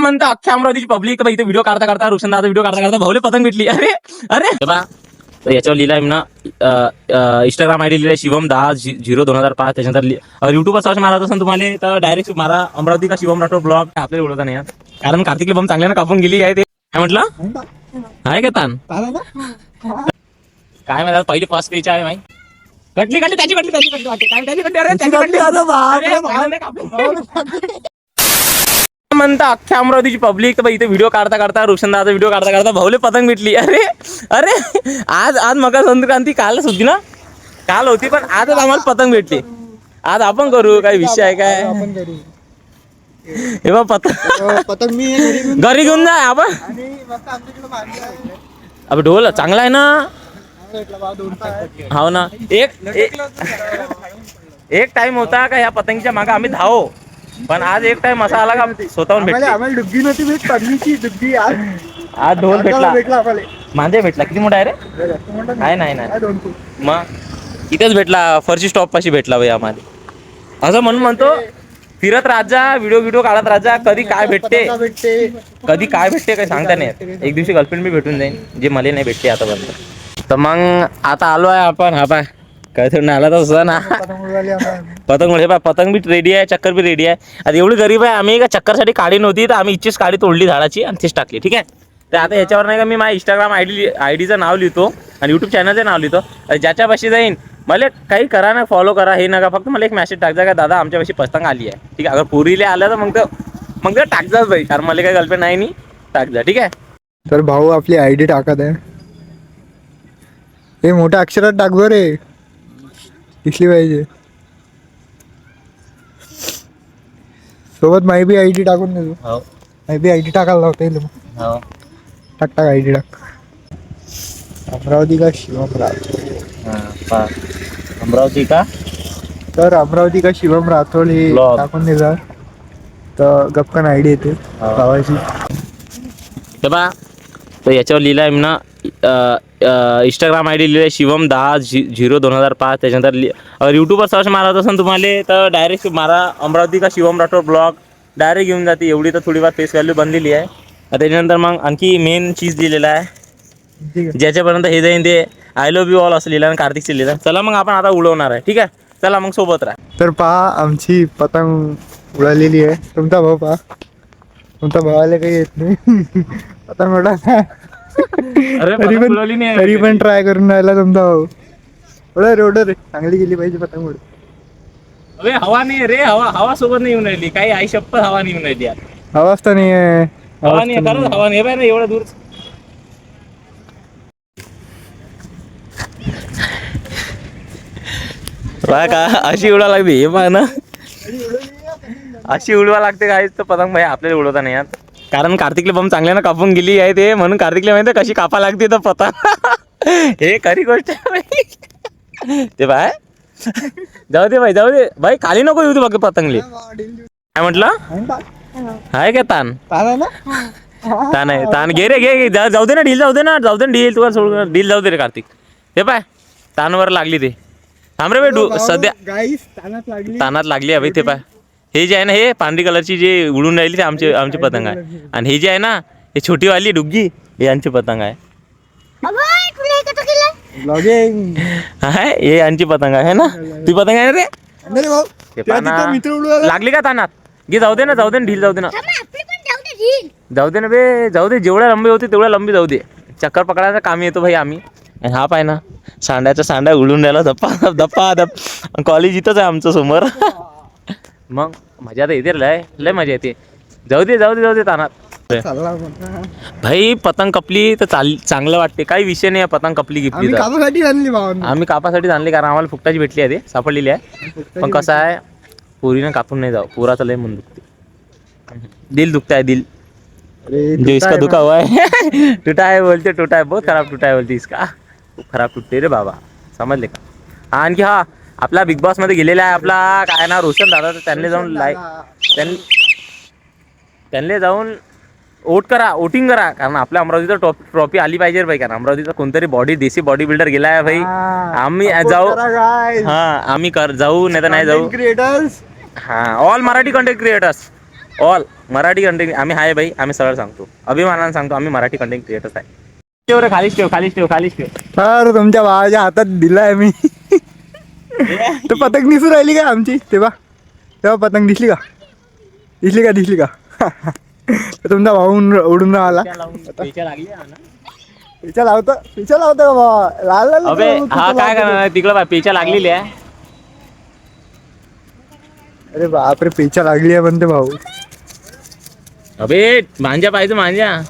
म्हणता अख्ख्या अमरावतीची पब्लिक इथे व्हिडिओ काढता काढता रोशन दादा व्हिडिओ काढता काढता भाऊले पतंग भेटली अरे अरे. बा तर याच्यावर लिहिलाय ना इंस्टाग्राम आय डी लिहिलाय शिवम दहा झिरो दोन हजार पाच त्याच्यानंतर युट्यूबवर सर्च मारत असेल तुम्हाला तर डायरेक्ट मारा अमरावती का शिवम राठोड ब्लॉग आपल्याला ओळखता नाही यार. कारण कार्तिकले बम चांगल्यानं कापून गेली आहे ते? काय म्हटलं? आहे का तान? काय माहिती पहिली फर्स्ट पेज आहे माही कटली कटली त्याची कटली त्याची कटली वाटते. काय त्याची कटली अरे त्याची कटली अरे, चांगलं नाही कापलं. म्हणता अख्ख्या अमरावतीची पब्लिक तर इथे व्हिडिओ काढता काढता रोशन दादा व्हिडिओ काढता काढता भाऊले पतंग भेटली. अरे अरे आज आज मकर संक्रांती कालच होती ना? काल होती पण आजच आम्हाला पतंग भेटली. आज आपण करू काय विषय आहे काय? हे बा पतंग. अं, पतंग मी घरी घेऊन जा आपण. अबे ढोल चांगला आहे ना. हो ना. एक एक- एक टाइम होता का ह्या पतंगीच्या मागे आम्ही धावो? पण आज एक टाइम असा आला का स्वतःहून आम्हाला भेटले. आम्हाला डुग्गी नव्हती भेट पडलीची डुग्गी आज आज ढोल भेटला. भेटला आम्हाला. मांजे भेटला. किती मोठा आहे रे? नाही नाही नाही, दोन फूट. मग इथेच भेटला फरशी स्टॉप पाशी भेटला भाई आम्हाला. असं म्हणून म्हणतो फिरत राजा व्हिडिओ व्हिडिओ काढत राजा कधी काय भेटते? पतंगा भेटते. कधी काय भेटते काही सांगता नाही येत. एक दिवशी गर्लफ्रेंड बी भेटून जाईल जे मला नाही भेटते आतापर्यंत. तर मग आता आलो आहे आपण हा पाय. काय थोडं आला तर सुद्धा ना. पतंग हे पाय पतंग बी रेडी आहे चक्कर बी रेडी आहे. आता एवढी गरीब आहे आम्ही का चक्करसाठी काडी नव्हती तर आम्ही इच्छीच काडी तोडली झाडाची आणि तीच टाकली ठीक आहे? तर आता याच्यावर नाही का मी माझ्या इंस्टाग्राम आय डी आय डीचं नाव लिहितो आणि यूट्यूब चॅनलचं नाव लिहितो. ज्याच्यापाशी जाईन मला काही करा ना फॉलो करा हे नका फक्त मला एक मेसेज टाकजा का दादा आमच्यापाशी पतंग आली आहे. ठीक आहे अगर पुरीले आलं तर मग तर मग तर टाकजाच भाई कारण मला काही गर्लफ्रेंड नाही नी टाकजा ठीक आहे? तर भाऊ आपली आयडी टाकत आहे. हे मोठ्या अक्षरात टाक बरं रे दिसली पाहिजे. सोबत माय बी आयडी टाकून देतो हो. माय बी आयडी टाकायला लावता येईल मग. हो. टाक टाक आयडी टाक. अमरावती का शिवम राठोड अमरावती का? तर अमरावती का शिवम राठोड हे. टाकून दिला तर गपकन आयडी येते. हो. भावाची. बा तर याच्यावर लिहिलं आहे ना इंस्टाग्राम आय डी लिहिलं आहे शिवम दहा झि झिरो दोन हजार पाच. त्याच्यानंतर लि यूट्यूबवर सर्च मारत असेल तुम्हाला तर डायरेक्ट मारा अमरावती का शिवम राठोड ब्लॉग डायरेक्ट घेऊन जाते. एवढी तर थोडीफार फेस व्हॅल्यू बनलेली आहे. त्याच्यानंतर मग आणखी मेन चीज दिलेलं आहे. ज्याच्यापर्यंत हे जाईन ते आय लव्ह यू ऑल असं लिहिलं आणि कार्तिकचं लिहिलं. चला मग आपण आता उडवणार आहे. ठीक आहे? चला मग सोबत राहा. तर पहा आमची पतंग उडालेली आहे. तुमचा भाऊ पहा. तुमच्या भावाला काही येत नाही. पतंग उडा अरे तरी पण तरी ट्राय करून राहिला तुमचा भाऊ उडा रे उडा रे. चांगली गेली पाहिजे पतंग उड अरे हवा नाही रे. हवा हवा सोबत नाही येऊन राहिली. काही आई शप्पथ हवा नाही येऊन राहिली यार. आवाज तर नाही आहे हवा नाही खरंच हवा नाही बाय ना एवढं दूर. बा का अशी उडवा लागते. हे बघ ना. अशी उडवा लागते काय तर पतंग भाई आपल्याला उडवता नाही यात. कारण कार्तिकले बम चांगल्यानं कापून गेली आहे ते म्हणून कार्तिकले माहिती कशी कापा लागते तर पतंग हे खरी गोष्ट आहे. ते बाय. जाऊ दे भाई जाऊ दे. भाई खाली नको येऊ दे बघ पतंगली. काय म्हटलं? आहे का ना? तान आहे. तान घे रे घे जाऊ दे ना ढील जाऊ दे ना जाऊ दे ना ढील. तुला सोड ढील जाऊ दे रे कार्तिक. हे पाय तानवर लागली ते. थांब रे डू सध्या तानात लागली आहे बाई ते पाय. हे जे आहे ना हे पांढरी कलरची जे उडून राहिली ते आमचे आमची पतंग आहे. आणि हे जे आहे ना हे छोटीवाली डुग्गी हे यांची पतंग आहे. हे यांची पतंग आहे ना? ती पतंग आहे ना रे? पाना- लागली का तानात? घे जाऊ दे ना जाऊ दे ना ढील जाऊ दे ना. जाऊ दे ना बे जाऊ दे जेवढ्या लंबी होती तेवढ्या लंबी जाऊ दे. चक्कर पकडायचं काम येतो भाई आम्ही. आणि हा पाय ना सांड्याचा सांडा उडून राहिला धप्पा धप्पा धप कॉलेज इथंच आहे आमचं समोर. मग मजा तर येते लय लय मजा येते. जाऊ दे जाऊ दे जाऊ दे तानात. चालला. भाई पतंग कपली तर चाल चांगलं वाटते. काही विषय नाही आहे पतंग कपली गिपली आम्ही तर. कामासाठी आणली भावांना आम्ही कापासाठी आणली कारण आम्हाला फुकटाची भेटली आहे ते सापडलेली आहे. पण कसं आहे पुरीनं कापून नाही जाऊ पुराचं लय मन दुखते दिल दुखता है दिल. अरे जो इसका दुखा हुआ है. टूटा है बोलते टूटा है बहुत खराब टूटा है बोलते इसका. खूप खराब टूटते रे बाबा. समजले का? आणखी हा. आपला बिग बॉसमध्ये गेलेला आहे आपला. काय ना रोशन दादा तर त्यांनी जाऊन लाईक त्यांनी त्यांनी जाऊन वोट करा वोटिंग करा. कारण आपल्या अमरावतीचं टॉप ट्रॉफी आली पाहिजे भाई. कारण अमरावतीचा कोणतरी बॉडी देसी बॉडी बिल्डर गेला आहे भाई आम्ही जाऊ हा आम्ही कर जाऊ नाही तर नाही जाऊ. क्रिएटर्स हा all Marathi content creators all Marathi content आम्ही हाय भाई आम्ही सरळ सांगतो. अभिमानानं सांगतो आम्ही मराठी कंटेंट क्रिएटर्स आहे. ठेव रे खालीच ठेव खालीच ठेव खालीच ठेव. अरे तुमच्या भावाच्या हातात दिलाय मी. तर पतंग दिसून राहिली का आमची? तेव्हा तेव्हा पतंग दिसली का? दिसली का? दिसली का? तुमचा भाऊ उडून राहिला. पिच्या लावतो. पिच्या लावतो का बाबा लाल लाल अबे हा काय. करणार? तिकडं बा पेच्या लागलेली आहे. अरे बापरे पिच्या लागली आहे म्हणते भाऊ. अबे मांजा पाहिजे मांजा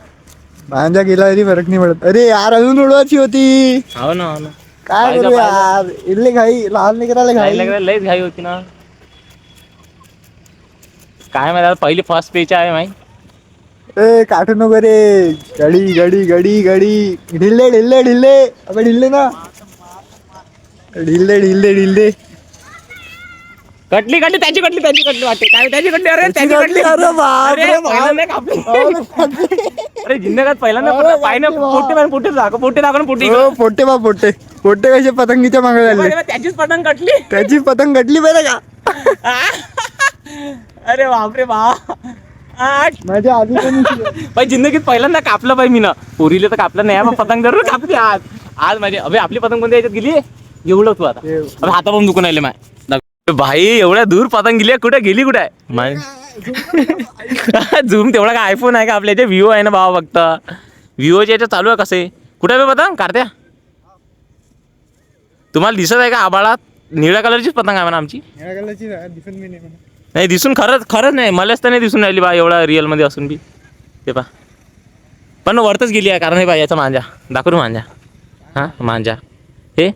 माझ्या गेला तरी फरक नाही पडत. अरे यार अजून उडवायची होती. हो ना हो ना. काय करू. यार? इल्ले घाई लहान लेकराला घाई लयच घाई होती ना. काय माहिती पहिली फर्स्ट पेच आहे माही ए काठू नको रे गडी गडी गडी गडी ढिल्ले ढिल्ले ढिल्ले. अबे ढिल्ले ना. ढिल्ले ढिल्ले ढिल्ले. कटली कटली त्याची कटली त्याची कटली वाटते. काय त्याची कटली अरे त्याची कटली अरे बाप. पहिल्यांदा कापली. अरे जिंदगात पहिल्यांदा अरे. पाय ना. पोटे पाय पोटे दाखव पोटे दाखव पोटे हो पोटे बा पोटे पोटे कसे पतंगीच्या मागे झाले त्याचीच पतंग कटली. त्याची पतंग घटली बरं का? अरे बापरे बाप. आठ. माझ्या आधी जिंदगीत पहिल्यांदा कापलं पाहिजे मी ना पोरीले तर कापलं नाही. मग पतंग जरूर कापली आज. आज माझी अबे आपली पतंग कोणत्या याच्यात गेली एवढं तू आता. अबे हाता पण दुखून आले माय. भाई एवढ्या दूर पतंग गेली आहे, कुठे? गेली कुठे? आहे झूम तेवढा का आयफोन आहे का आपल्या इथे? विवो आहे ना भावा फक्त. विवोच्या याच्यात चालू आहे कसे? कुठे आहे बे पतंग? काढत्या तुम्हाला दिसत आहे का आबाळात निळ्या कलरचीच पतंग आहे म्हणा आमची. नाही दिसून खरंच खरंच नाही. मलाच तर नाही दिसून राहिली बा एवढा रिअलमध्ये असून बी. ते पा. पण वरतच गेली आहे कारण हे बा याचा मांजा. दाखवू मांजा. हां मांजा. हे?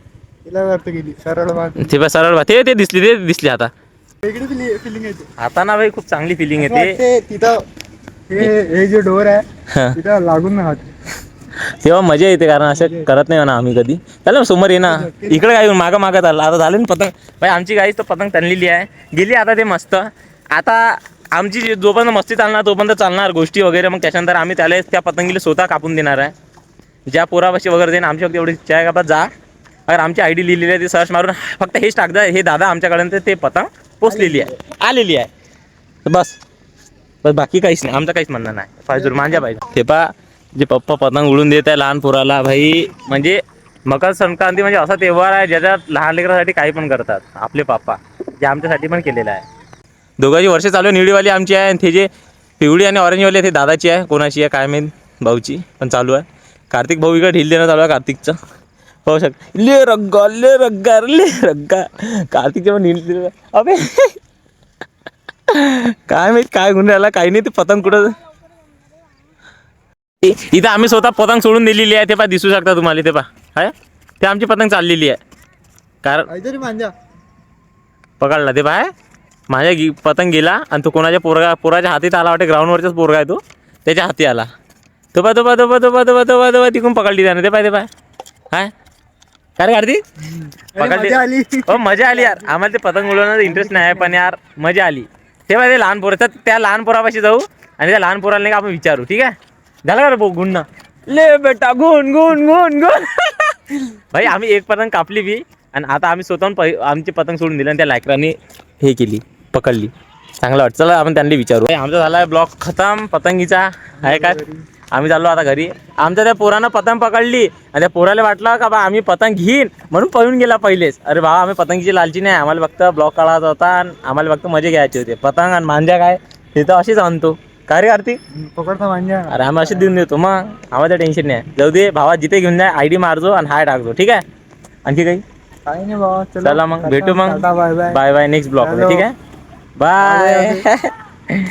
तिला अर्थ गेली. सरळ बात ते बा सरळ ते ते दिसली ते दिसली आता. वेगळी फिलिंग येते. आता ना भाई खूप चांगली फिलिंग असं येते. वाटते तिथं हे हे जे डोर आहे हा. तिथं लागून राहत तेव्हा मजा येते कारण असं करत नाही ना आम्ही कधी. त्याला समोर ये ना. इकडे काय येऊन मागं मागं आलं आता झालं ना पतंग? भाई आमची गाईच तर पतंग तणलेली आहे. गेली आता ते मस्त. आता आमची जी- जोपर्यंत मस्ती चालणार तोपर्यंत चालणार गोष्टी वगैरे. मग त्याच्यानंतर आम्ही त्याला त्या पतंगीला स्वतः कापून देणार आहे. ज्या पोरापाशी वगैरे देईन आमची फक्त एवढी इच्छा आहे का बा जा. अगर आमची आय डी लिहिलेली आहे ती सर्च मारून फक्त हेच टाकदा हे दादा आमच्याकडे ते पतंग पोचलेली आहे. आलेली आहे. बस. बस बाकी काहीच नाही. आमचं काहीच म्हणणं नाही. पाहिजे माझ्या पाहिजे ते पा जे पप्पा पतंग उडून देत आहे लहान पोराला भाई म्हणजे मकर संक्रांती म्हणजे असा त्योहार आहे ज्याच्यात लहान लेकरासाठी काही पण करतात. आपले पप्पा जे आमच्यासाठी पण केलेलं आहे. दोघांची वर्ष चालू आहे निळीवाली आमची आहे आणि ते जे पिवळी आणि ऑरेंजवाली आहे ते दादाची आहे कोणाची आहे काय माहीत भाऊची पण चालू आहे. कार्तिक भाऊ इकडे ढील देणं चालू आहे कार्तिकचं. पाहू शक ले रग्गा ले रग्गा ले रग्गा. कार्तिकचे पण दिलं अबे. काय माहीत काय गुन्हे राहिला काही नाही ते पतंग कुठं इथं आम्ही स्वतः पतंग सोडून दिलेली आहे ते पा दिसू शकता तुम्हाला ते पा आहे ते आमची पतंग चाललेली आहे. कारण काहीतरी मांजा. पकडला ते पाय माझ्या गी पतंग गेला आणि तो कोणाच्या पोरगा पोराच्या हातीत आला वाटते ग्राउंडवरचाच पोरगा आहे तो. त्याच्या हाती आला. तो पा तो पा तो पा तो पा तो पा तो पा तो पा तिकून पकडली त्याने ते पाय ते पाय काय काय पकडली मजा आली. हो मजा आली यार. आम्हाला ते पतंग उडवण्याचा इंटरेस्ट नाही आहे पण यार मजा आली. तेव्हा ते लहान पोरं तर त्या लहान पोरापाशी जाऊ आणि त्या लहान पोराला नाही का आपण विचारू ठीक आहे? झालं का रे भाऊ गुण ले बेटा गुण गुण गुण गुण. भाई आम्ही एक पतंग कापली बी आणि आता आम्ही स्वतःहून पै आमची पतंग सोडून दिली आणि त्या लायकरांनी हे केली पकडली. चांगलं वाटतं. चला आपण त्यांना विचारू. भाई, आमचा झाला ब्लॉक खतम. पतंगीचा आहे काय? आम्ही चाललो आता घरी. आमच्या त्या पोरानं पतंग पकडली. आणि त्या पोराला वाटलं का बा आम्ही पतंग घेईन म्हणून पळून गेला पहिलेच. अरे भावा आम्ही पतंगीची लालची नाही. आम्हाला फक्त ब्लॉक काढायचा होता आणि आम्हाला फक्त मजे घ्यायचे होते. पतंग आणि मांजा काय? ते तर अशीच आणतो. काय रे कार्तिक पकडता मांजा. अरे आम्ही असेच देऊन देतो मग. आम्हाला टेन्शन नाही. जाऊ दे भावा जिथे घेऊन जाय आय डी मारजो आणि हाय टाकजो. ठीक आहे? आणखी काही? काही नाही बाबा चला. मग. भेटू मग. Bye bye. Bye bye. Next vlog. ठीक आहे? बाय.